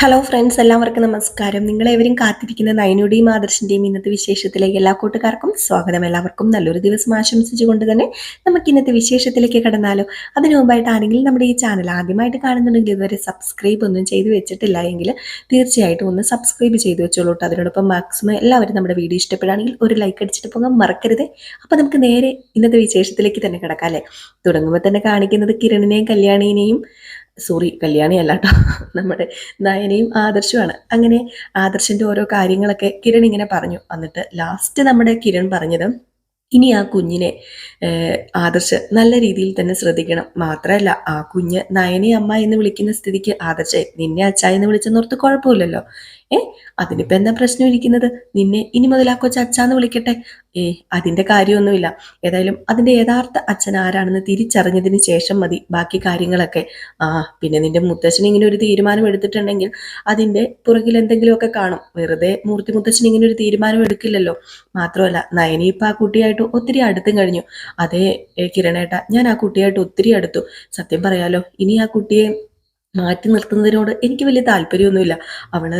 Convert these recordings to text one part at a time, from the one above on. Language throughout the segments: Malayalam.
ഹലോ ഫ്രണ്ട്സ് എല്ലാവർക്കും നമസ്കാരം. നിങ്ങളെവരും കാത്തിരിക്കുന്ന നയനുടെയും ആദർശിന്റെയും ഇന്നത്തെ വിശേഷത്തിലേക്ക് എല്ലാ കൂട്ടുകാർക്കും സ്വാഗതം. എല്ലാവർക്കും നല്ലൊരു ദിവസം ആശംസിച്ചുകൊണ്ട് തന്നെ നമുക്ക് ഇന്നത്തെ വിശേഷത്തിലേക്ക് കടന്നാലോ. അതിനു മുമ്പായിട്ട് ആരെങ്കിലും നമ്മുടെ ഈ ചാനൽ ആദ്യമായിട്ട് കാണുന്നുണ്ടെങ്കിൽ ഇതുവരെ സബ്സ്ക്രൈബ് ഒന്നും ചെയ്തു വെച്ചിട്ടില്ല എങ്കിൽ തീർച്ചയായിട്ടും ഒന്ന് സബ്സ്ക്രൈബ് ചെയ്തു വെച്ചോളൂ അതിനോടൊപ്പം മാക്സിമം എല്ലാവരും നമ്മുടെ വീഡിയോ ഇഷ്ടപ്പെടുകയാണെങ്കിൽ ഒരു ലൈക്ക് അടിച്ചിട്ട് പോകാൻ മറക്കരുത്. അപ്പോൾ നമുക്ക് നേരെ ഇന്നത്തെ വിശേഷത്തിലേക്ക് തന്നെ കിടക്കാം അല്ലേ? തുടങ്ങുമ്പോൾ തന്നെ കാണിക്കുന്നത് കിരണിനെയും കല്യാണിനെയും. സോറി കല്യാണിയല്ല കേട്ടോ നമ്മുടെ നയനയും ആദർശുമാണ്. അങ്ങനെ ആദർശിന്റെ ഓരോ കാര്യങ്ങളൊക്കെ കിരൺ ഇങ്ങനെ പറഞ്ഞു. എന്നിട്ട് ലാസ്റ്റ് നമ്മുടെ കിരൺ പറഞ്ഞത് ഇനി ആ കുഞ്ഞിനെ ആദർശ് നല്ല രീതിയിൽ തന്നെ ശ്രദ്ധിക്കണം. മാത്രമല്ല ആ കുഞ്ഞ് നയനെ അമ്മ എന്ന് വിളിക്കുന്ന സ്ഥിതിക്ക് ആദർശ് നിന്നെ അച്ഛ എന്ന് വിളിച്ചെന്നോർത്ത് കുഴപ്പമില്ലല്ലോ. ഏ അതിനിപ്പോ എന്താ പ്രശ്നം ഇരിക്കുന്നത്? നിന്നെ ഇനി മുതൽ ആ കൊച്ചു വിളിക്കട്ടെ? ഏ അതിന്റെ കാര്യമൊന്നുമില്ല. ഏതായാലും അതിന്റെ യഥാർത്ഥ അച്ഛൻ ആരാണെന്ന് തിരിച്ചറിഞ്ഞതിന് ശേഷം മതി ബാക്കി കാര്യങ്ങളൊക്കെ. ആ പിന്നെ നിന്റെ മുത്തച്ഛൻ ഇങ്ങനെ ഒരു തീരുമാനം എടുത്തിട്ടുണ്ടെങ്കിൽ അതിന്റെ പുറകിൽ എന്തെങ്കിലുമൊക്കെ കാണും. വെറുതെ മൂർത്തി മുത്തച്ഛൻ ഇങ്ങനെ ഒരു തീരുമാനം എടുക്കില്ലല്ലോ. മാത്രമല്ല നയനി ഇപ്പൊ ആ കുട്ടിയായിട്ട് ഒത്തിരി അടുത്തും കഴിഞ്ഞു. അതേ കിരണേട്ട ഞാൻ ആ കുട്ടിയായിട്ട് ഒത്തിരി അടുത്തു. സത്യം പറയാലോ ഇനി ആ കുട്ടിയെ മാറ്റി നിർത്തുന്നതിനോട് എനിക്ക് വലിയ താല്പര്യമൊന്നുമില്ല. അവൾ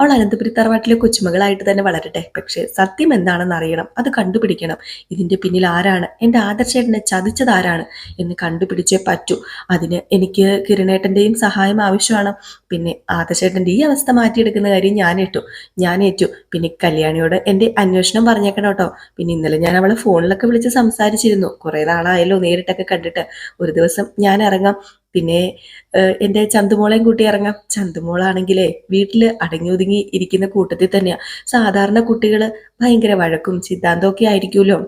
അവൾ അനന്തപുരി തറവാട്ടിലെ കൊച്ചുമകളായിട്ട് തന്നെ വളരട്ടെ. പക്ഷേ സത്യം എന്താണെന്ന് അറിയണം. അത് കണ്ടുപിടിക്കണം. ഇതിന്റെ പിന്നിൽ ആരാണ്? എന്റെ ആദർശേട്ടനെ ചതിച്ചത് ആരാണ് എന്ന് കണ്ടുപിടിച്ചേ പറ്റൂ. അതിന് എനിക്ക് കിരണേട്ടന്റെയും സഹായം ആവശ്യമാണ്. പിന്നെ ആദർശേട്ടന്റെ ഈ അവസ്ഥ മാറ്റിയെടുക്കുന്ന കാര്യം ഞാൻ ഏറ്റു. ഞാൻ ഏറ്റു. പിന്നെ കല്യാണിയോട് എന്റെ അന്വേഷണം പറഞ്ഞേക്കണം കേട്ടോ. പിന്നെ ഇന്നലെ ഞാൻ അവളെ ഫോണിലൊക്കെ വിളിച്ച് സംസാരിച്ചിരുന്നു. കുറേ നാളായല്ലോ നേരിട്ടൊക്കെ കണ്ടിട്ട്. ഒരു ദിവസം ഞാൻ ഇറങ്ങാം. പിന്നെ എന്റെ ചന്തുമോളേം ചന്തുമോളെയും കൂട്ടി ഇറങ്ങാം. ചന്തുമോളാണെങ്കിലേ വീട്ടിൽ അടങ്ങി ഒതുങ്ങി ഇരിക്കുന്ന കൂട്ടത്തിൽ തന്നെയാണ് സാധാരണ കുട്ടികൾ ഭയങ്കര വഴക്കും സിദ്ധാന്തമൊക്കെ ആയിരിക്കുമല്ലോ.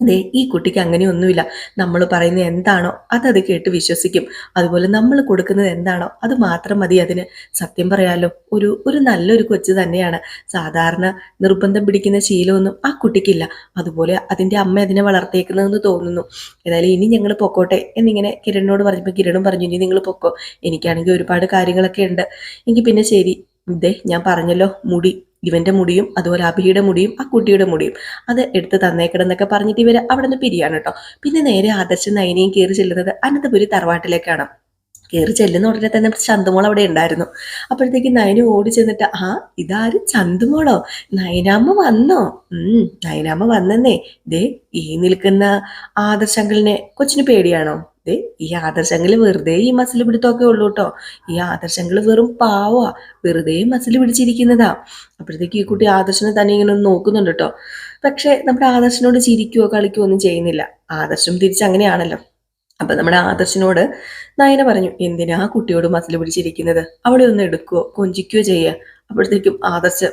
അതെ ഈ കുട്ടിക്ക് അങ്ങനെയൊന്നുമില്ല. നമ്മൾ പറയുന്നത് എന്താണോ അതത് കേട്ട് വിശ്വസിക്കും. അതുപോലെ നമ്മൾ കൊടുക്കുന്നത് എന്താണോ അത് മാത്രം മതി അതിന്. സത്യം പറയാലോ ഒരു ഒരു നല്ലൊരു കൊച്ചു തന്നെയാണ്. സാധാരണ നിർബന്ധം പിടിക്കുന്ന ശീലമൊന്നും ആ കുട്ടിക്കില്ല. അതുപോലെ അതിന്റെ അമ്മ അതിനെ വളർത്തിയേക്കുന്നതെന്ന് തോന്നുന്നു. ഏതായാലും ഇനി ഞങ്ങൾ പൊക്കോട്ടെ എന്നിങ്ങനെ കിരണിനോട് പറഞ്ഞപ്പോൾ കിരണും പറഞ്ഞു ഇനി നിങ്ങൾ പൊക്കോ. എനിക്കാണെങ്കിൽ ഒരുപാട് കാര്യങ്ങളൊക്കെ ഉണ്ട്. എനിക്ക് പിന്നെ ശരി. ഇതേ ഞാൻ പറഞ്ഞല്ലോ മുടി ഇവന്റെ മുടിയും അതുപോലെ അഭിയുടെ മുടിയും ആ കുട്ടിയുടെ മുടിയും അത് എടുത്ത് തന്നേക്കണമെന്നൊക്കെ പറഞ്ഞിട്ട് ഇവർ അവിടെ നിന്ന് പിരിയാണ് കേട്ടോ. പിന്നെ നേരെ ആദർശ നയനയും കയറി ചെല്ലുന്നത് അനന്തപുരി തറവാട്ടിലേക്കാണ്. കയറി ചെല്ലുന്ന ഉടനെ തന്നെ ചന്തുമോൾ അവിടെ ഉണ്ടായിരുന്നു. അപ്പോഴത്തേക്ക് നയന ഓടി ചെന്നിട്ട് ആ ഇതാര്? ചന്തുമോളോ? നയനാമ്മ വന്നോ? ഉം നയനാമ്മ വന്നെന്നേ. ദേ ഈ നിൽക്കുന്ന ആദർശങ്കലിനെ കൊച്ചിന് പേടിയാണോ? ദേ ഈ ആദർശങ്ങൾ വെറുതെ ഈ മസിൽ പിടുത്തമൊക്കെ ഉള്ളൂ കേട്ടോ ഈ ആദർശങ്ങൾ വെറും പാവാ വെറുതെ മസിൽ പിടിച്ചിരിക്കുന്നതാ. അപ്പോഴത്തേക്ക് ഈ കുട്ടി ആദർശനെ തന്നെ ഇങ്ങനെ ഒന്ന് നോക്കുന്നുണ്ട് കേട്ടോ പക്ഷെ നമ്മുടെ ആദർശനോട് ചിരിക്കുകയോ കളിക്കുകയോ ഒന്നും ചെയ്യുന്നില്ല. ആദർശം തിരിച്ച് അങ്ങനെയാണല്ലോ അപ്പൊ നമ്മുടെ ആദർശനോട് നയന പറഞ്ഞു എന്തിനാ കുട്ടിയോട് മസിൽ പിടിച്ചിരിക്കുന്നത്? അവളെ ഒന്ന് എടുക്കുകയോ കൊഞ്ചിക്കുകയോ ചെയ്യുക അപ്പോഴത്തേക്കും ആദർശ്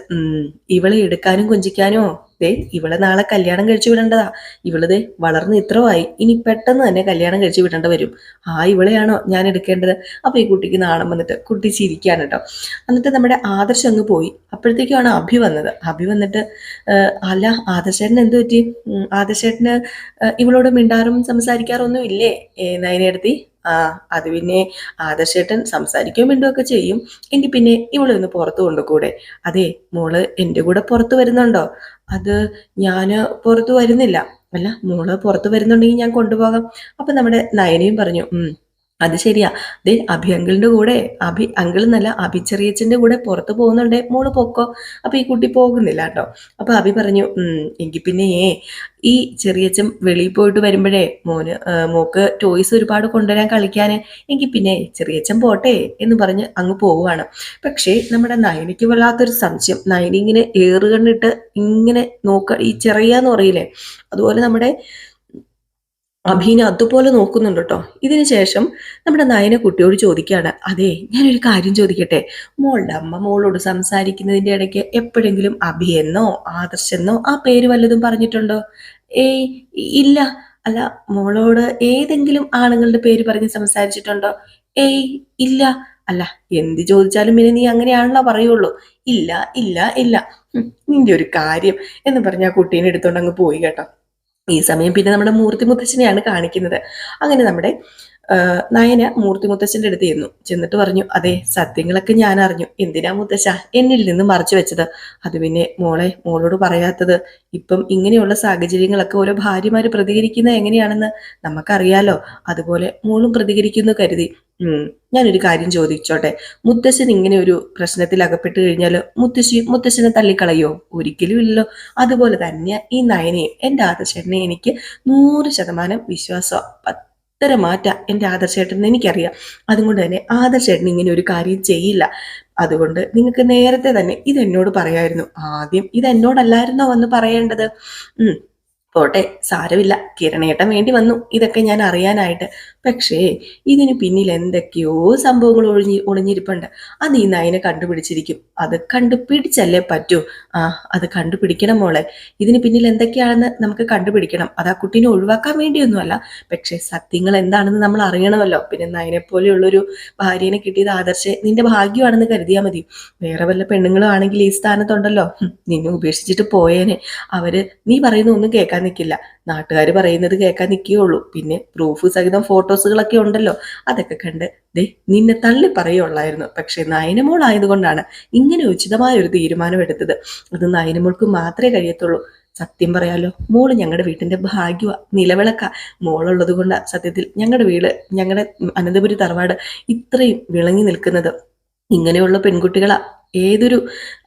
ഇവളെ എടുക്കാനും കൊഞ്ചിക്കാനോ ദേ ഇവളെ നാളെ കല്യാണം കഴിച്ചു വിടേണ്ടതാ. ഇവൾ വളർന്ന് ഇത്രമായി ഇനി പെട്ടെന്ന് തന്നെ കല്യാണം കഴിച്ചു വിടേണ്ട വരും. ആ ഇവളെയാണോ ഞാൻ എടുക്കേണ്ടത്? അപ്പൊ ഈ കുട്ടിക്ക് നാണം വന്നിട്ട് കുട്ടി ചിരിക്കാണ് കേട്ടോ. എന്നിട്ട് നമ്മുടെ ആദർശ് അങ്ങ് പോയി. അപ്പോഴത്തേക്കാണ് അഭി വന്നത്. അഭി വന്നിട്ട് അല്ല ആദർശേട്ടന് എന്ത് പറ്റി? ആദർശേട്ടന് ഇവളോട് മിണ്ടാറും സംസാരിക്കാറൊന്നും ഇല്ലേ? നയനെടുത്തി? അത് പിന്നെ ആദർശേട്ടൻ സംസാരിക്കുകയും മിണ്ടുകയൊക്കെ ചെയ്യും. എങ്കിൽ പിന്നെ ഇവളെ ഒന്ന് പുറത്തു കൊണ്ടുകൂടെ? അതെ മോൾ എന്റെ കൂടെ പുറത്ത് വരുന്നുണ്ടോ? അത് ഞാൻ പുറത്തു വരുന്നില്ല. അല്ല മോൾ പുറത്ത് വരുന്നുണ്ടെങ്കിൽ ഞാൻ കൊണ്ടുപോകാം. അപ്പൊ നമ്മുടെ നയനയും പറഞ്ഞു അത് ശരിയാ. ദേ അഭി അങ്കിളിന്റെ കൂടെ അഭി അങ്കിൾ എന്നല്ല അഭി ചെറിയച്ചന്റെ കൂടെ പുറത്തു പോകുന്നുണ്ടേ. മോൾ പൊക്കോ. അപ്പൊ ഈ കുട്ടി പോകുന്നില്ല കേട്ടോ. അപ്പൊ അഭി പറഞ്ഞു എങ്കിൽ പിന്നെ ഏ ഈ ചെറിയച്ചൻ വെളിയിൽ പോയിട്ട് വരുമ്പോഴേ മോന് മോക്ക് ടോയ്സ് ഒരുപാട് കൊണ്ടുവരാൻ കളിക്കാന്. എങ്കിൽ പിന്നെ ചെറിയച്ചൻ പോട്ടെ എന്ന് പറഞ്ഞ് അങ്ങ് പോവുകയാണ് പക്ഷേ നമ്മുടെ നയനിക്ക് വല്ലാത്തൊരു സംശയം. നയനി ഇങ്ങനെ ഏറുകണ്ണിട്ട് ഇങ്ങനെ നോക്ക ഈ ചെറിയ എന്ന് പറയില്ലേ? അതുപോലെ നമ്മുടെ അഭീനെ അതുപോലെ നോക്കുന്നുണ്ട് കേട്ടോ. ഇതിനു ശേഷം നമ്മുടെ നയന കുട്ടിയോട് ചോദിക്കുകയാണ് അതെ ഞാനൊരു കാര്യം ചോദിക്കട്ടെ? മോളുടെ അമ്മ മോളോട് സംസാരിക്കുന്നതിന്റെ ഇടയ്ക്ക് എപ്പോഴെങ്കിലും അഭിയെന്നോ ആദർശെന്നോ ആ പേര് വല്ലതും പറഞ്ഞിട്ടുണ്ടോ? ഏയ് ഇല്ല. അല്ല മോളോട് ഏതെങ്കിലും ആണുങ്ങളുടെ പേര് പറഞ്ഞ് സംസാരിച്ചിട്ടുണ്ടോ? ഏയ് ഇല്ല. അല്ല എന്ത് ചോദിച്ചാലും പിന്നെ നീ അങ്ങനെയാണല്ലോ പറയുള്ളൂ. ഇല്ല ഇല്ല ഇല്ല. നിന്റെ ഒരു കാര്യം എന്ന് പറഞ്ഞ ആ കുട്ടീനെ എടുത്തോണ്ട് അങ്ങ് പോയി കേട്ടോ. ഈ സമയം പിന്നെ നമ്മുടെ മൂർത്തി മുത്തച്ഛനെയാണ് കാണിക്കുന്നത്. അങ്ങനെ നമ്മുടെ നയന മൂർത്തി മുത്തച്ഛന്റെ അടുത്ത് ചെന്നു. ചെന്നിട്ട് പറഞ്ഞു അതെ സത്യങ്ങളൊക്കെ ഞാൻ അറിഞ്ഞു. എന്തിനാ മുത്തച്ഛ എന്നിൽ നിന്ന് മറച്ചു വെച്ചത്? അത് പിന്നെ മോളെ മോളോട് പറയാത്തത്. ഇപ്പം ഇങ്ങനെയുള്ള സാഹചര്യങ്ങളൊക്കെ ഓരോ ഭാര്യമാര് പ്രതികരിക്കുന്നത് എങ്ങനെയാണെന്ന് നമുക്കറിയാലോ. അതുപോലെ മോളും പ്രതികരിക്കുന്നു കരുതി. ഞാനൊരു കാര്യം ചോദിച്ചോട്ടെ? മുത്തശ്ശൻ ഇങ്ങനെ ഒരു പ്രശ്നത്തിൽ അകപ്പെട്ട് കഴിഞ്ഞാൽ മുത്തശ്ശി മുത്തശ്ശനെ തള്ളിക്കളയോ? ഒരിക്കലും ഇല്ലല്ലോ. അതുപോലെ തന്നെ ഈ നയനയും എന്റെ ആദർശേട്ടനെ എനിക്ക് നൂറ് ശതമാനം വിശ്വാസം പത്തര മാറ്റ എന്റെ ആദർശേട്ടൻ എനിക്കറിയാം. അതുകൊണ്ട് തന്നെ ആദർശേട്ടൻ ഇങ്ങനെ ഒരു കാര്യം ചെയ്യില്ല. അതുകൊണ്ട് നിങ്ങൾക്ക് നേരത്തെ തന്നെ ഇതെന്നോട് പറയായിരുന്നു. ആദ്യം ഇതെന്നോടല്ലായിരുന്നോ വന്ന് പറയേണ്ടത്? പോട്ടെ സാരമില്ല. കിരണേട്ടൻ വേണ്ടി വന്നു. ഇതൊക്കെ ഞാൻ അറിയാനായിട്ട്. പക്ഷേ ഇതിന് പിന്നിൽ എന്തൊക്കെയോ സംഭവങ്ങൾ ഒഴിഞ്ഞി ഒളിഞ്ഞിരിപ്പുണ്ട്. അത് ഈ നയനെ കണ്ടുപിടിച്ചിരിക്കും. അത് കണ്ടുപിടിച്ചല്ലേ പറ്റൂ? ആ അത് കണ്ടുപിടിക്കണം മോളെ. ഇതിന് പിന്നിൽ എന്തൊക്കെയാണെന്ന് നമുക്ക് കണ്ടുപിടിക്കണം. അത് ആ കുട്ടീനെ ഒഴിവാക്കാൻ വേണ്ടിയൊന്നുമല്ല. പക്ഷേ സത്യങ്ങൾ എന്താണെന്ന് നമ്മൾ അറിയണമല്ലോ. പിന്നെ നയനെ പോലെയുള്ളൊരു ഭാര്യനെ കിട്ടിയത് ആദർശേ. നിന്റെ ഭാഗ്യമാണെന്ന് കരുതിയാൽ മതി. വേറെ വല്ല പെണ്ണുങ്ങളും ആണെങ്കിൽ ഈ സ്ഥാനത്തുണ്ടല്ലോ. നിന്നെ ഉപേക്ഷിച്ചിട്ട് പോയേനെ. അവർ നീ പറയുന്ന ഒന്നും കേൾക്കാൻ നിൽക്കില്ല. നാട്ടുകാർ പറയുന്നത് കേൾക്കാൻ നിൽക്കുകയുള്ളൂ പിന്നെ പ്രൂഫ് സഹിതം ഫോട്ടോസുകളൊക്കെ ഉണ്ടല്ലോ. അതൊക്കെ കണ്ട് ദേ നിന്നെ തള്ളി പറയുള്ളായിരുന്നു. പക്ഷേ നയനമോൾ ആയതുകൊണ്ടാണ് ഇങ്ങനെ ഉചിതമായ ഒരു തീരുമാനം എടുത്തത് അത് നയനമോൾക്ക് മാത്രമേ കഴിയത്തുള്ളൂ. സത്യം പറയാലോ മോൾ ഞങ്ങളുടെ വീട്ടിന്റെ ഭാഗ്യവ. നിലവിളക്ക. മോളുള്ളത് കൊണ്ടാണ് സത്യത്തിൽ ഞങ്ങളുടെ വീട് ഞങ്ങളുടെ അനന്തപുരി തറവാട് ഇത്രയും വിളങ്ങി നിൽക്കുന്നത്. ഇങ്ങനെയുള്ള പെൺകുട്ടികളാ. ഏതൊരു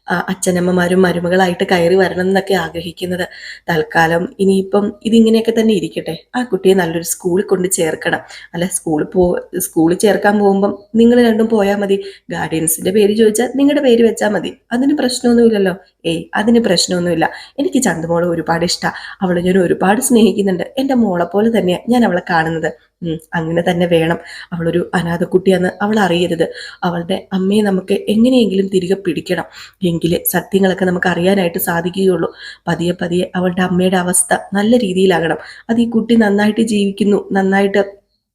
അച്ഛനമ്മമാരും മരുമകളായിട്ട് കയറി വരണം എന്നൊക്കെ ആഗ്രഹിക്കുന്നത്. തൽക്കാലം ഇനിയിപ്പം ഇതിങ്ങനെയൊക്കെ തന്നെ ഇരിക്കട്ടെ. ആ കുട്ടിയെ നല്ലൊരു സ്കൂളിൽ കൊണ്ട് ചേർക്കണം. അല്ല സ്കൂളിൽ പോ സ്കൂളിൽ ചേർക്കാൻ പോകുമ്പം നിങ്ങൾ രണ്ടും പോയാൽ മതി. ഗാർഡിയൻസിന്റെ പേര് ചോദിച്ചാൽ നിങ്ങളുടെ പേര് വെച്ചാൽ മതി. അതിന് പ്രശ്നമൊന്നുമില്ലല്ലോ. ഏയ് അതിന് പ്രശ്നമൊന്നുമില്ല. എനിക്ക് ചന്തുമോളെ ഒരുപാട് ഇഷ്ടമാണ് അവളെ ഞാൻ ഒരുപാട് സ്നേഹിക്കുന്നുണ്ട്. എന്റെ മോളെ പോലെ തന്നെയാണ് ഞാൻ അവളെ കാണുന്നത്. അങ്ങനെ തന്നെ വേണം അവളൊരു അനാഥക്കുട്ടി കുട്ടിയാന്ന് അവൾ അറിയരുത് അവളുടെ അമ്മയെ നമുക്ക് എങ്ങനെയെങ്കിലും തിരികെ പിടിക്കണം. എങ്കിലേ സത്യങ്ങളൊക്കെ നമുക്ക് അറിയാനായിട്ട് സാധിക്കുകയുള്ളൂ. പതിയെ പതിയെ അവളുടെ അമ്മയുടെ അവസ്ഥ നല്ല രീതിയിലാകണം. അത് ഈ കുട്ടി നന്നായിട്ട് ജീവിക്കുന്നു നന്നായിട്ട്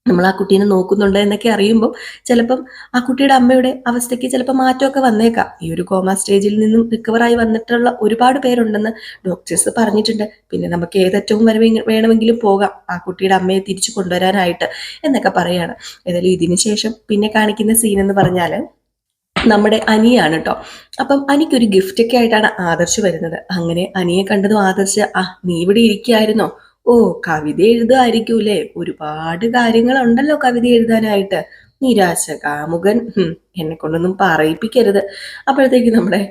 നമ്മൾ ആ കുട്ടീനെ നോക്കുന്നുണ്ട് എന്നൊക്കെ അറിയുമ്പോൾ ചിലപ്പം ആ കുട്ടിയുടെ അമ്മയുടെ അവസ്ഥയ്ക്ക് ചിലപ്പോൾ മാറ്റമൊക്കെ വന്നേക്കാം. ഈ ഒരു കോമ സ്റ്റേജിൽ നിന്നും റിക്കവറായി വന്നിട്ടുള്ള ഒരുപാട് പേരുണ്ടെന്ന് ഡോക്ടേഴ്സ് പറഞ്ഞിട്ടുണ്ട്. പിന്നെ നമുക്ക് ഏതറ്റവും വരെ വേണമെങ്കിലും പോകാം. ആ കുട്ടിയുടെ അമ്മയെ തിരിച്ചു കൊണ്ടുവരാനായിട്ട് എന്നൊക്കെ പറയുകയാണ് ഏതായാലും ഇതിന് ശേഷം പിന്നെ കാണിക്കുന്ന സീൻ എന്ന് പറഞ്ഞാൽ നമ്മുടെ അനിയാണ് കേട്ടോ അപ്പം അനിക്കൊരു ഗിഫ്റ്റൊക്കെ ആയിട്ടാണ് ആദർശ് വരുന്നത്. അങ്ങനെ അനിയെ കണ്ടതും ആദർശ് ആ നീ ഇവിടെ ഇരിക്കായിരുന്നോ ഓ കവിത എഴുതുമായിരിക്കൂലേ ഒരുപാട് കാര്യങ്ങളുണ്ടല്ലോ കവിത എഴുതാനായിട്ട്. നിരാശ കാമുകൻ എന്നെ കൊണ്ടൊന്നും പറയിപ്പിക്കരുത്. അപ്പോഴത്തേക്ക് നമ്മുടെ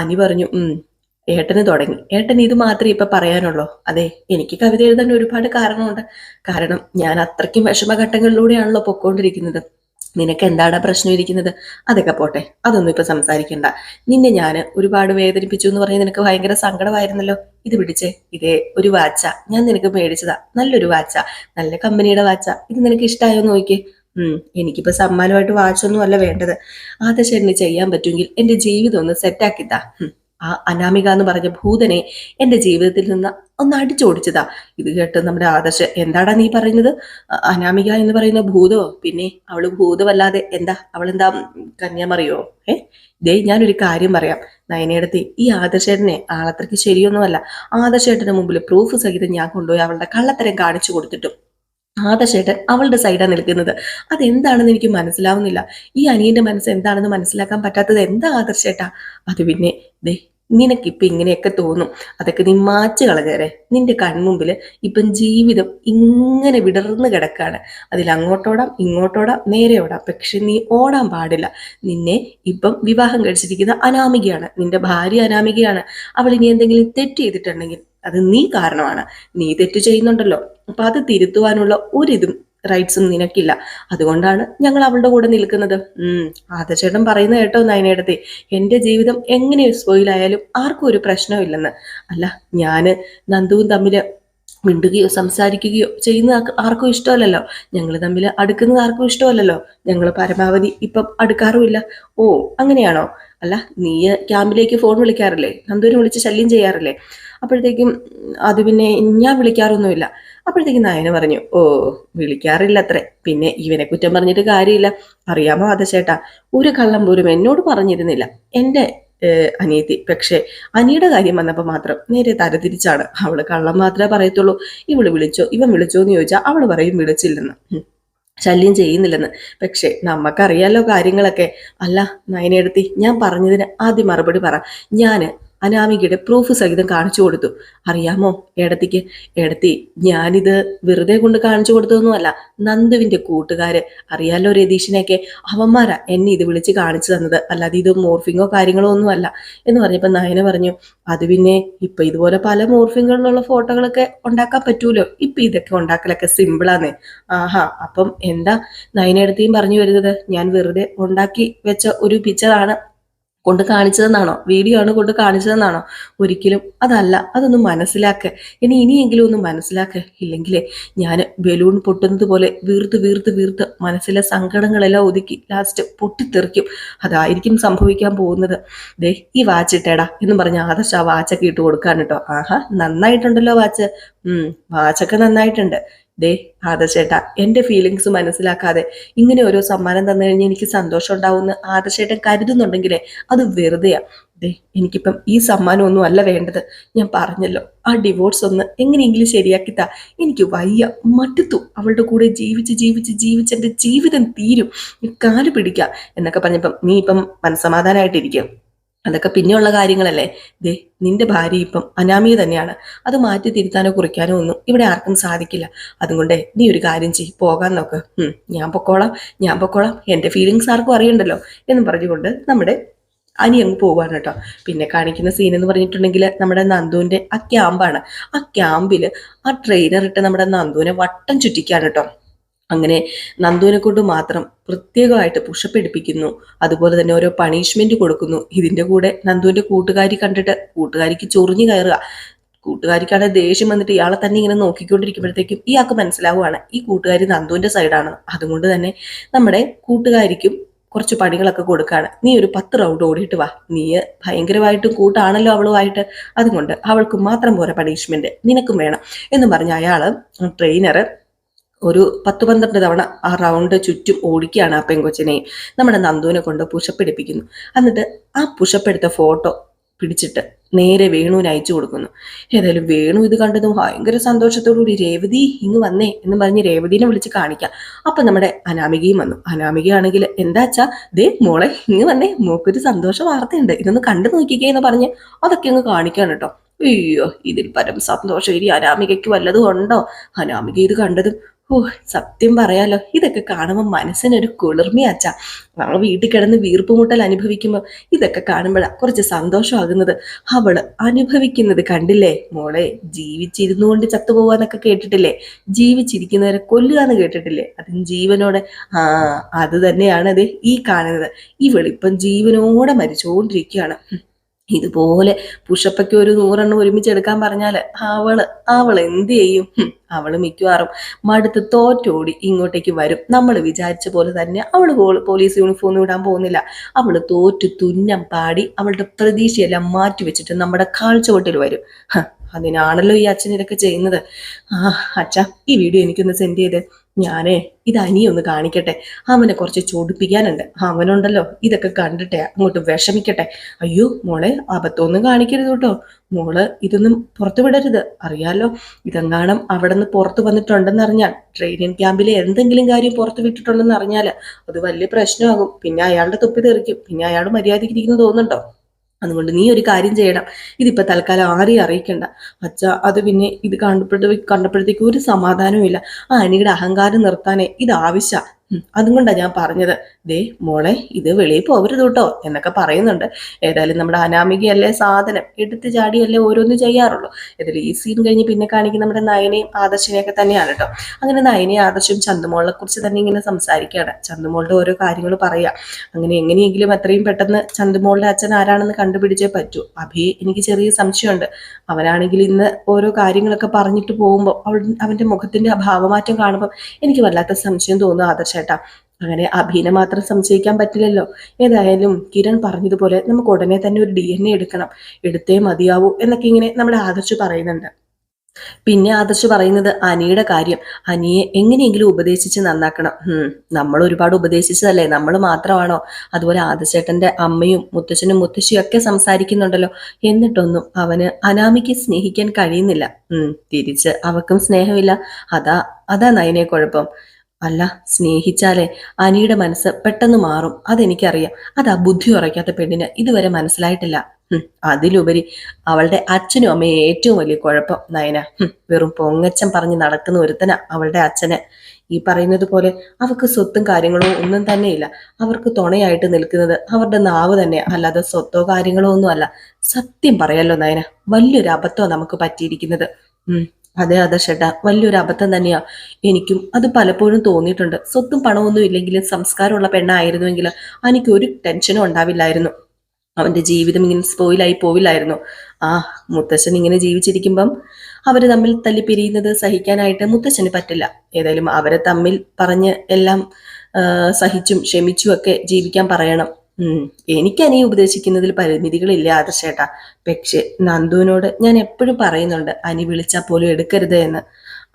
അനി പറഞ്ഞു ഏട്ടന് തുടങ്ങി. ഏട്ടൻ ഇത് മാത്രമേ ഇപ്പൊ പറയാനുള്ളൂ. അതെ എനിക്ക് കവിത എഴുതാൻ ഒരുപാട് കാരണമുണ്ട്. കാരണം ഞാൻ അത്രയ്ക്കും വിഷമഘട്ടങ്ങളിലൂടെയാണല്ലോ പൊക്കോണ്ടിരിക്കുന്നത്. നിനക്ക് എന്താണ് പ്രശ്നം ഇരിക്കുന്നത്? അതൊക്കെ പോട്ടെ അതൊന്നും ഇപ്പൊ സംസാരിക്കണ്ട. നിന്നെ ഞാൻ ഒരുപാട് വേദനിപ്പിച്ചു എന്ന് പറഞ്ഞ് നിനക്ക് ഭയങ്കര സങ്കടമായിരുന്നല്ലോ. ഇത് പിടിച്ചേ ഇതേ ഒരു വാച്ച. ഞാൻ നിനക്ക് മേടിച്ചതാ നല്ലൊരു വാച്ച. നല്ല കമ്പനിയുടെ വാച്ച. ഇത് നിനക്ക് ഇഷ്ടമായോ നോക്കി ഉം എനിക്കിപ്പോ സമ്മാനമായിട്ട് വാച്ചൊന്നും അല്ല വേണ്ടത്. ആദശേട്ടന് ചെയ്യാൻ പറ്റുമെങ്കിൽ എന്റെ ജീവിതം ഒന്ന് സെറ്റാക്കിത്താ. ആ അനാമിക എന്ന് പറഞ്ഞ ഭൂതനെ എന്റെ ജീവിതത്തിൽ നിന്ന് ഒന്ന് അടിച്ചോടിച്ചതാ. ഇത് കേട്ട് നമ്മുടെ ആദർശ് എന്താടാ നീ പറയുന്നത്? അനാമിക എന്ന് പറയുന്ന ഭൂതമോ? പിന്നെ അവൾ ഭൂതമല്ലാതെ എന്താ? അവളെന്താ കന്യാമറിയോ? ഏ? ദേ ഞാനൊരു കാര്യം പറയാം. നയനയെടുത്ത് ഈ ആദർശേട്ടനെ ആളത്രയ്ക്ക് ശരിയൊന്നുമല്ല. ആദർശേട്ടന് മുമ്പിൽ പ്രൂഫ് സഹിതം ഞാൻ കൊണ്ടുപോയി അവളുടെ കള്ളത്തരം കാണിച്ചു കൊടുത്തിട്ടും ആദർശേട്ടൻ അവളുടെ സൈഡാണ് നിൽക്കുന്നത്. അതെന്താണെന്ന് എനിക്ക് മനസ്സിലാവുന്നില്ല. ഈ അനിയന്റെ മനസ്സ് എന്താണെന്ന് മനസ്സിലാക്കാൻ പറ്റാത്തത് എന്താ ആദർശേട്ടാ അത് പിന്നെ ദേ നിനക്കിപ്പൊ ഇങ്ങനെയൊക്കെ തോന്നും. അതൊക്കെ നീ മാച്ചു കളഞ്ഞേരെ. നിന്റെ കൺമുമ്പിൽ ഇപ്പം ജീവിതം ഇങ്ങനെ വിടർന്ന് കിടക്കാണ്. അതിൽ അങ്ങോട്ടോടാം ഇങ്ങോട്ടോടാം നേരെ ഓടാം. പക്ഷെ നീ ഓടാൻ പാടില്ല. നിന്നെ ഇപ്പം വിവാഹം കഴിച്ചിരിക്കുന്ന അനാമികയാണ്. നിന്റെ ഭാര്യ അനാമികയാണ്. അവൾ ഇനി എന്തെങ്കിലും തെറ്റ് ചെയ്തിട്ടുണ്ടെങ്കിൽ അത് നീ കാരണമാണ്. നീ തെറ്റ് ചെയ്യുന്നുണ്ടല്ലോ. അപ്പൊ അത് തിരുത്തുവാനുള്ള ഒരിതും റൈറ്റ്സും നിനക്കില്ല. അതുകൊണ്ടാണ് ഞങ്ങൾ അവളുടെ കൂടെ നിൽക്കുന്നത്. ഉം ആദർശേട്ടൻ പറയുന്ന കേട്ടോ നയനേടത്തെ. എന്റെ ജീവിതം എങ്ങനെ സ്പോയിലായാലും ആർക്കും ഒരു പ്രശ്നമില്ലെന്ന് അല്ല ഞാൻ നന്ദുവും തമ്മിൽ മിണ്ടുകയോ സംസാരിക്കുകയോ ചെയ്യുന്ന ആർക്കും ഇഷ്ടമല്ലല്ലോ. ഞങ്ങൾ തമ്മിൽ അടുക്കുന്നത് ആർക്കും ഇഷ്ടമല്ലല്ലോ. ഞങ്ങൾ പരമാവധി ഇപ്പം അടുക്കാറുമില്ല. ഓ അങ്ങനെയാണോ? അല്ല നീ ക്യാമ്പിലേക്ക് ഫോൺ വിളിക്കാറില്ലേ? നന്ദുവിനെ വിളിച്ച് ശല്യം ചെയ്യാറില്ലേ? അപ്പോഴത്തേക്കും അത് പിന്നെ ഞാൻ വിളിക്കാറൊന്നുമില്ല. അപ്പോഴത്തേക്കും നായന പറഞ്ഞു ഓ വിളിക്കാറില്ല അത്രേ പിന്നെ ഇവനെ കുറ്റം പറഞ്ഞിട്ട് കാര്യമില്ല. അറിയാമോ ആദശേട്ടാ ഒരു കള്ളം പോലും എന്നോട് പറഞ്ഞിരുന്നില്ല. എന്റെ അനിയത്തി പക്ഷേ അനിയുടെ കാര്യം വന്നപ്പോൾ മാത്രം നേരെ തരതിരിച്ചാണ്. അവൾ കള്ളം മാത്രമേ പറയത്തുള്ളൂ. ഇവൾ വിളിച്ചോ ഇവൻ വിളിച്ചോ എന്ന് ചോദിച്ചാൽ അവൾ പറയും വിളിച്ചില്ലെന്ന്. ശല്യം ചെയ്യുന്നില്ലെന്ന്. പക്ഷേ നമുക്കറിയാലോ കാര്യങ്ങളൊക്കെ. അല്ല നയനെടുത്തി ഞാൻ പറഞ്ഞതിന് ആദ്യം മറുപടി പറ. ഞാൻ അനാമികയുടെ പ്രൂഫ് സഹിതം കാണിച്ചു കൊടുത്തു. അറിയാമോ ഏടത്തിക്ക്? എടത്തി ഞാനിത് വെറുതെ കൊണ്ട് കാണിച്ചു കൊടുത്തതൊന്നുമല്ല. നന്ദുവിന്റെ കൂട്ടുകാര്. അറിയാലോ രതീഷിനെയൊക്കെ. അവന്മാരാ എന്നെ ഇത് വിളിച്ച് കാണിച്ചു തന്നത്. അല്ലാതെ ഇത് മോർഫിങ്ങോ കാര്യങ്ങളോ ഒന്നുമല്ല. എന്ന് പറഞ്ഞപ്പോ നയന പറഞ്ഞു അത് പിന്നെ ഇപ്പൊ ഇതുപോലെ പല മോർഫിങ്ങുകളിലുള്ള ഫോട്ടോകളൊക്കെ ഉണ്ടാക്കാൻ പറ്റൂലോ? ഇപ്പൊ ഇതൊക്കെ ഉണ്ടാക്കലൊക്കെ സിമ്പിളാന്നേ ആഹാ അപ്പം എന്താ? നയനടുത്തേയും പറഞ്ഞു വരുന്നത് ഞാൻ വെറുതെ ഉണ്ടാക്കി വെച്ച ഒരു പിക്ചറാണ് കൊണ്ട് കാണിച്ചതെന്നാണോ? വീഡിയോ ആണ് കൊണ്ട് കാണിച്ചതെന്നാണോ? ഒരിക്കലും അതല്ല. അതൊന്ന് മനസ്സിലാക്കുക ഇനി ഇനിയെങ്കിലും ഒന്ന് മനസ്സിലാക്കുക ഇല്ലെങ്കിലേ ഞാൻ ബലൂൺ പൊട്ടുന്നത് പോലെ വീർത്ത് വീർത്ത് വീർത്ത് മനസ്സിലെ സങ്കടങ്ങളെല്ലാം ഒതുക്കി ലാസ്റ്റ് പൊട്ടിത്തെറിക്കും. അതായിരിക്കും സംഭവിക്കാൻ പോകുന്നത്. ദേ ഈ വാച്ച് ഇട്ടേടാ എന്ന് പറഞ്ഞ ആദർശ ആ വാച്ചൊക്കെ ഇട്ട് കൊടുക്കാൻ കേട്ടോ. ആഹാ നന്നായിട്ടുണ്ടല്ലോ വാച്ച്. ഉം വാച്ചൊക്കെ നന്നായിട്ടുണ്ട്. ദേ ആദർശേട്ട എന്റെ ഫീലിങ്സ് മനസ്സിലാക്കാതെ ഇങ്ങനെ ഓരോ സമ്മാനം തന്നു കഴിഞ്ഞാൽ എനിക്ക് സന്തോഷം ഉണ്ടാവുമെന്ന് ആദർശേട്ടൻ കരുതുന്നുണ്ടെങ്കിലേ അത് വെറുതെയാ. ദേ എനിക്കിപ്പം ഈ സമ്മാനം ഒന്നും അല്ല വേണ്ടത്. ഞാൻ പറഞ്ഞല്ലോ ആ ഡിവോഴ്സ് ഒന്ന് എങ്ങനെയെങ്കിലും ശരിയാക്കി താ എനിക്ക് വയ്യ മടുത്തു. അവളുടെ കൂടെ ജീവിച്ച് ജീവിച്ച് ജീവിച്ച് എന്റെ ജീവിതം തീരും. കാൽ പിടിക്കാം എന്നൊക്കെ പറഞ്ഞപ്പം നീ ഇപ്പം മനസമാധാനമായിട്ടിരിക്കും അതൊക്കെ പിന്നെയുള്ള കാര്യങ്ങളല്ലേ? ദേ നിന്റെ ഭാര്യ ഇപ്പം അനാമിയ തന്നെയാണ്. അത് മാറ്റി തിരുത്താനോ കുറിക്കാനോ ഒന്നും ഇവിടെ ആർക്കും സാധിക്കില്ല. അതുകൊണ്ട് നീ ഒരു കാര്യം ചെയ് പോകാൻ നോക്ക്. ഞാൻ പൊക്കോളാം ഞാൻ പൊക്കോളാം. എന്റെ ഫീലിങ്സ് ആർക്കും അറിയണ്ടല്ലോ എന്ന് പറഞ്ഞുകൊണ്ട് നമ്മുടെ അനി അങ്ങ് പോവാണ് കേട്ടോ. പിന്നെ കാണിക്കുന്ന സീൻ എന്ന് പറഞ്ഞിട്ടുണ്ടെങ്കിൽ നമ്മുടെ നന്ദുവിന്റെ ആ ക്യാമ്പാണ്. ആ ക്യാമ്പിൽ ആ ട്രെയിനർ ഇട്ട് നമ്മുടെ നന്ദുവിനെ വട്ടം ചുറ്റിക്കാണ് കേട്ടോ. അങ്ങനെ നന്ദുവിനെ കൊണ്ട് മാത്രം പ്രത്യേകമായിട്ട് പുഷപ്പ് എടുപ്പിക്കുന്നു. അതുപോലെ തന്നെ ഓരോ പണിഷ്മെന്റ് കൊടുക്കുന്നു. ഇതിന്റെ കൂടെ നന്ദുവിന്റെ കൂട്ടുകാരി കണ്ടിട്ട് കൂട്ടുകാരിക്ക് ചൊറിഞ്ഞു കയറുക. കൂട്ടുകാരിക്കാണ് ദേഷ്യം വന്നിട്ട് ഇയാളെ തന്നെ ഇങ്ങനെ നോക്കിക്കൊണ്ടിരിക്കുമ്പോഴത്തേക്കും ഇയാൾക്ക് മനസ്സിലാവുകയാണ് ഈ കൂട്ടുകാരി നന്ദുവിന്റെ സൈഡാണ് അതുകൊണ്ട് തന്നെ നമ്മുടെ കൂട്ടുകാരിക്കും കുറച്ച് പണികളൊക്കെ കൊടുക്കാണ് നീ ഒരു പത്ത് റൗണ്ട് ഓടിയിട്ട് വാ. നീ ഭയങ്കരമായിട്ടും കൂട്ടാണല്ലോ അവളുമായിട്ട്. അതുകൊണ്ട് അവൾക്ക് മാത്രം പോരാ പണിഷ്മെന്റ് നിനക്കും വേണം. എന്ന് പറഞ്ഞ അയാൾ ട്രെയിനർ ഒരു പത്ത് പന്ത്രണ്ട് തവണ ആ റൗണ്ട് ചുറ്റും ഓടിക്കുകയാണ് ആ പെങ്കൊച്ചിനെ നമ്മുടെ നന്ദുവിനെ കൊണ്ട് പുഷപ്പ് എടുപ്പിക്കുന്നു എന്നിട്ട് ആ പുഷപ്പ് എടുത്ത ഫോട്ടോ പിടിച്ചിട്ട് നേരെ വേണുവിന് അയച്ചു കൊടുക്കുന്നു. ഏതായാലും വേണു ഇത് കണ്ടതും ഭയങ്കര സന്തോഷത്തോടുകൂടി രേവതി ഇങ്ങ് വന്നേ എന്ന് പറഞ്ഞ് രേവതിനെ വിളിച്ച് കാണിക്കാം. അപ്പം നമ്മുടെ അനാമികയും വന്നു. അനാമികയാണെങ്കിൽ എന്താച്ചാ ദേ മോളെ ഇങ്ങ് വന്നേ. മോക്കൊരു സന്തോഷ വാർത്തയുണ്ട്. ഇതൊന്ന് കണ്ടു നോക്കിക്കേ എന്ന് പറഞ്ഞ് അതൊക്കെ അങ്ങ് കാണിക്കാണ് കേട്ടോ. അയ്യോ ഇതിൽ പരം സന്തോഷം ഇനി അനാമികയ്ക്ക് വല്ലതും ഉണ്ടോ? അനാമിക ഇത് കണ്ടതും ഓ സത്യം പറയാലോ ഇതൊക്കെ കാണുമ്പോൾ മനസ്സിനൊരു കുളിർമയാച്ചാ നമ്മൾ വീട്ടിൽ കിടന്ന് വീർപ്പ് മുട്ടൽ അനുഭവിക്കുമ്പോൾ ഇതൊക്കെ കാണുമ്പോഴാണ് കുറച്ച് സന്തോഷമാകുന്നത്. അവൾ അനുഭവിക്കുന്നത് കണ്ടില്ലേ? മോളെ ജീവിച്ചിരുന്നു കൊണ്ട് ചത്തുപോകാന്നൊക്കെ കേട്ടിട്ടില്ലേ? ജീവിച്ചിരിക്കുന്നവരെ കൊല്ലുക എന്ന് കേട്ടിട്ടില്ലേ? അതും ജീവനോടെ. ആ അത് തന്നെയാണ് അത് ഈ കാണുന്നത്. ഇവളിപ്പം ജീവനോടെ മരിച്ചുകൊണ്ടിരിക്കുകയാണ്. ഇതുപോലെ പുഷപ്പൊക്കെ ഒരു നൂറെണ്ണം ഒരുമിച്ച് എടുക്കാൻ പറഞ്ഞാൽ അവൾ അവൾ എന്ത് ചെയ്യും? അവൾ മിക്കവാറും മടുത്ത് തോറ്റോടി ഇങ്ങോട്ടേക്ക് വരും. നമ്മൾ വിചാരിച്ച പോലെ തന്നെ അവൾ പോലീസ് യൂണിഫോം ഇടാൻ പോകുന്നില്ല. അവൾ തോറ്റ് തുന്നം പാടി അവളുടെ പ്രതീക്ഷയെല്ലാം മാറ്റി വെച്ചിട്ട് നമ്മുടെ കാഴ്ചവട്ടിൽ വരും. അതിനാണല്ലോ ഈ അച്ഛൻ ഇതൊക്കെ ചെയ്യുന്നത്. ആ അച്ഛ ഈ വീഡിയോ എനിക്കൊന്ന് സെൻഡ് ചെയ്ത്. ഞാനേ ഇത് അനിയൊന്ന് കാണിക്കട്ടെ. അവനെ കുറച്ച് ചൊടിപ്പിക്കാനുണ്ട്. അവനുണ്ടല്ലോ ഇതൊക്കെ കണ്ടിട്ടെ അങ്ങോട്ട് വിഷമിക്കട്ടെ. അയ്യോ മോളെ അബദ്ധമൊന്നും കാണിക്കരുത് കേട്ടോ. മോൾ ഇതൊന്നും പുറത്തു വിടരുത്. അറിയാലോ ഇതെങ്ങാണം അവിടെ നിന്ന് പുറത്തു വന്നിട്ടുണ്ടെന്ന് അറിഞ്ഞാൽ ട്രെയിനിങ് ക്യാമ്പിലെ എന്തെങ്കിലും കാര്യം പുറത്തു വിട്ടിട്ടുണ്ടെന്ന് അറിഞ്ഞാൽ അത് വലിയ പ്രശ്നമാകും. പിന്നെ അയാളുടെ തൊപ്പി തെറിക്കും. പിന്നെ അയാൾ മര്യാദയ്ക്ക് ഇരിക്കുന്നു തോന്നുന്നുണ്ടോ? അതുകൊണ്ട് നീ ഒരു കാര്യം ചെയ്യണം. ഇതിപ്പോ തൽക്കാലം ആരെയും അറിയിക്കണ്ട. അച്ഛ അത് പിന്നെ ഇത് കണ്ടപ്പോഴത്തെ കണ്ടപ്പോഴത്തേക്ക് ഒരു സമാധാനവും ഇല്ല. ആ അനിയുടെ അഹങ്കാരം നിർത്താനേ ഇത് ആവശ്യ. അതുകൊണ്ടാ ഞാൻ പറഞ്ഞത്. ദേ മോളെ ഇത് വെളിയിൽ പോകരുത് കേട്ടോ എന്നൊക്കെ പറയുന്നുണ്ട്. ഏതായാലും നമ്മുടെ അനാമികയല്ലേ സാധനം. എടുത്ത് ചാടിയല്ലേ ഓരോന്ന് ചെയ്യാറുള്ളൂ. ഏതായാലും ഈ സീൻ കഴിഞ്ഞ് പിന്നെ കാണിക്കുന്ന നമ്മുടെ നയനയും ആദർശിനെയൊക്കെ തന്നെയാണ് കേട്ടോ. അങ്ങനെ നയനയും ആദർശവും ചന്തുമോളെ കുറിച്ച് തന്നെ ഇങ്ങനെ സംസാരിക്കുകയാണ്. ചന്തുമോളുടെ ഓരോ കാര്യങ്ങൾ പറയുക. അങ്ങനെ എങ്ങനെയെങ്കിലും അത്രയും പെട്ടെന്ന് ചന്തുമോളുടെ അച്ഛൻ ആരാണെന്ന് കണ്ടുപിടിച്ചേ പറ്റൂ. അഭി എനിക്ക് ചെറിയ സംശയമുണ്ട്. അവനാണെങ്കിൽ ഇന്ന് ഓരോ കാര്യങ്ങളൊക്കെ പറഞ്ഞിട്ട് പോകുമ്പോൾ അവൾ അവന്റെ മുഖത്തിന്റെ ആ ഭാവമാറ്റം കാണുമ്പോൾ എനിക്ക് വല്ലാത്ത സംശയം തോന്നുന്നു ആദർശേട്ടാ അങ്ങനെ അഭീനെ മാത്രം സംശയിക്കാൻ പറ്റില്ലല്ലോ. ഏതായാലും കിരൺ പറഞ്ഞതുപോലെ നമുക്ക് ഉടനെ തന്നെ ഒരു ഡി എൻ എ എടുക്കണം. എടുത്തേ മതിയാവൂ എന്നൊക്കെ ഇങ്ങനെ നമ്മുടെ ആദർശ് പറയുന്നുണ്ട്. പിന്നെ ആദർശ് പറയുന്നത് അനിയുടെ കാര്യം. അനിയെ എങ്ങനെയെങ്കിലും ഉപദേശിച്ച് നന്നാക്കണം. നമ്മൾ ഒരുപാട് ഉപദേശിച്ചതല്ലേ? നമ്മൾ മാത്രമാണോ? അതുപോലെ ആദർശേട്ടന്റെ അമ്മയും മുത്തച്ഛനും മുത്തശ്ശിയും ഒക്കെ സംസാരിക്കുന്നുണ്ടല്ലോ. എന്നിട്ടൊന്നും അവന് അനാമിക്ക് സ്നേഹിക്കാൻ കഴിയുന്നില്ല. തിരിച്ച് അവക്കും സ്നേഹമില്ല. അതാ അതാ നയനെ കുഴപ്പം. അല്ല സ്നേഹിച്ചാലേ അനിയുടെ മനസ്സ് പെട്ടെന്ന് മാറും. അതെനിക്കറിയാം. അതാ ബുദ്ധി ഉറയ്ക്കാത്ത പെണ്ണിന് ഇതുവരെ മനസ്സിലായിട്ടില്ല. അതിലുപരി അവളുടെ അച്ഛനും അമ്മയും ഏറ്റവും വലിയ കുഴപ്പം നയന. വെറും പൊങ്ങച്ചം പറഞ്ഞ് നടക്കുന്ന ഒരുത്തന അവളുടെ അച്ഛന്. ഈ പറയുന്നത് പോലെ അവർക്ക് സ്വത്തും കാര്യങ്ങളോ ഒന്നും തന്നെയില്ല. അവർക്ക് തുണയായിട്ട് നിൽക്കുന്നത് അവരുടെ നാവ് തന്നെ അല്ലാതെ സ്വത്തോ കാര്യങ്ങളോ ഒന്നും അല്ല. സത്യം പറയാലോ നയന. വലിയൊരു അബദ്ധമാണ് നമുക്ക് പറ്റിയിരിക്കുന്നത്. അതെ അതെ ചേട്ടാ. വലിയൊരു അബദ്ധം തന്നെയാ. എനിക്കും അത് പലപ്പോഴും തോന്നിയിട്ടുണ്ട്. സ്വത്തും പണമൊന്നും ഇല്ലെങ്കിലും സംസ്കാരമുള്ള പെണ്ണായിരുന്നുവെങ്കിൽ എനിക്ക് ഒരു ടെൻഷനും ഉണ്ടാവില്ലായിരുന്നു. അവന്റെ ജീവിതം ഇങ്ങനെ സ്പോയിലായി പോവില്ലായിരുന്നു. ആ മുത്തശ്ശൻ ഇങ്ങനെ ജീവിച്ചിരിക്കുമ്പം അവർ തമ്മിൽ തല്ലി പിരിയുന്നത് സഹിക്കാനായിട്ട് മുത്തശ്ശന് പറ്റില്ല. ഏതായാലും അവരെ തമ്മിൽ പറഞ്ഞ് എല്ലാം സഹിച്ചും ക്ഷമിച്ചും ഒക്കെ ജീവിക്കാൻ പറയണം. ഉം. എനിക്ക് അനി ഉപദേശിക്കുന്നതിൽ പരിമിതികളില്ല ആദർശേട്ടാ. പക്ഷെ നന്ദുവിനോട് ഞാൻ എപ്പോഴും പറയുന്നുണ്ട് അനി വിളിച്ചാൽ പോലും എടുക്കരുത് എന്ന്.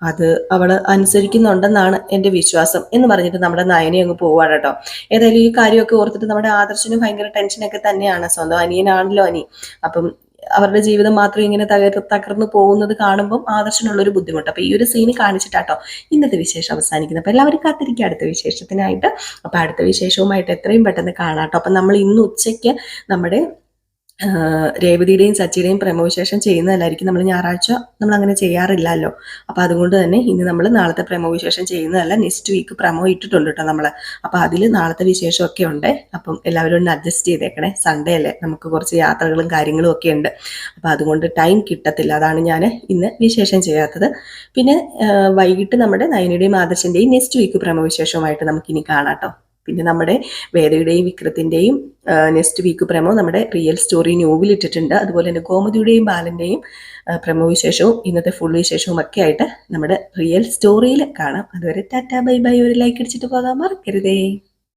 അത് അവൾ അനുസരിക്കുന്നുണ്ടെന്നാണ് എന്റെ വിശ്വാസം എന്ന് പറഞ്ഞിട്ട് നമ്മുടെ നയനെ അങ്ങ് പോവാണ് കേട്ടോ. ഏതായാലും ഈ കാര്യമൊക്കെ ഓർത്തിട്ട് നമ്മുടെ ആദർശനും ഭയങ്കര ടെൻഷനൊക്കെ തന്നെയാണ്. സ്വന്തം അനിയനാണല്ലോ അനി. അപ്പം അവരുടെ ജീവിതം മാത്രം ഇങ്ങനെ തകർ തകർന്നു പോകുന്നത് കാണുമ്പോൾ ആദർശനുള്ളൊരു ബുദ്ധിമുട്ട്. അപ്പൊ ഈ ഒരു സീന് കാണിച്ചിട്ടാട്ടോ ഇന്നത്തെ വിശേഷം അവസാനിക്കുന്നത്. അപ്പൊ എല്ലാവരും കാത്തിരിക്കുക. അടുത്ത വിശേഷത്തിനായിട്ട്. അപ്പൊ അടുത്ത വിശേഷവുമായിട്ട് എത്രയും പെട്ടെന്ന് കാണാട്ടോ അപ്പൊ നമ്മൾ ഇന്ന് ഉച്ചയ്ക്ക് നമ്മുടെ രേവതിയുടെയും സച്ചിയുടെയും പ്രമോവിശേഷം ചെയ്യുന്നതല്ലായിരിക്കും നമ്മൾ ഞായറാഴ്ച നമ്മൾ അങ്ങനെ ചെയ്യാറില്ലല്ലോ. അപ്പൊ അതുകൊണ്ട് തന്നെ ഇന്ന് നമ്മൾ നാളത്തെ പ്രമോവിശേഷം ചെയ്യുന്നതല്ല നെക്സ്റ്റ് വീക്ക് പ്രമോ ഇട്ടിട്ടുണ്ട് കേട്ടോ നമ്മൾ അപ്പൊ അതിൽ നാളത്തെ വിശേഷമൊക്കെ ഉണ്ട്. അപ്പം എല്ലാവരും ഒന്ന് അഡ്ജസ്റ്റ് ചെയ്തേക്കണേ. സൺഡേ അല്ലേ നമുക്ക് കുറച്ച് യാത്രകളും കാര്യങ്ങളും ഒക്കെ ഉണ്ട്. അപ്പൊ അതുകൊണ്ട് ടൈം കിട്ടത്തില്ല. അതാണ് ഞാൻ ഇന്ന് വിശേഷം ചെയ്യാത്തത്. പിന്നെ വൈകിട്ട് നമ്മുടെ നയനയുടെയും ആദർശന്റെയും നെക്സ്റ്റ് വീക്ക് പ്രമോവിശേഷവുമായിട്ട് നമുക്കിനി കാണാം കേട്ടോ പിന്നെ നമ്മുടെ വേദയുടെയും വിക്രത്തിന്റെയും നെക്സ്റ്റ് വീക്ക് പ്രമോ നമ്മുടെ റിയൽ സ്റ്റോറി ന്യൂവിൽ ഇട്ടിട്ടുണ്ട്. അതുപോലെ തന്നെ ഗോമതിയുടെയും ബാലന്റെയും പ്രമോ വിശേഷവും ഇന്നത്തെ ഫുൾ വിശേഷവും ഒക്കെ ആയിട്ട് നമ്മുടെ റിയൽ സ്റ്റോറിയിൽ കാണാം. അതുവരെ ടാറ്റ ബൈ ബൈ. ഒരു ലൈക്ക് അടിച്ചിട്ട് പോകാൻ മറക്കരുതേ.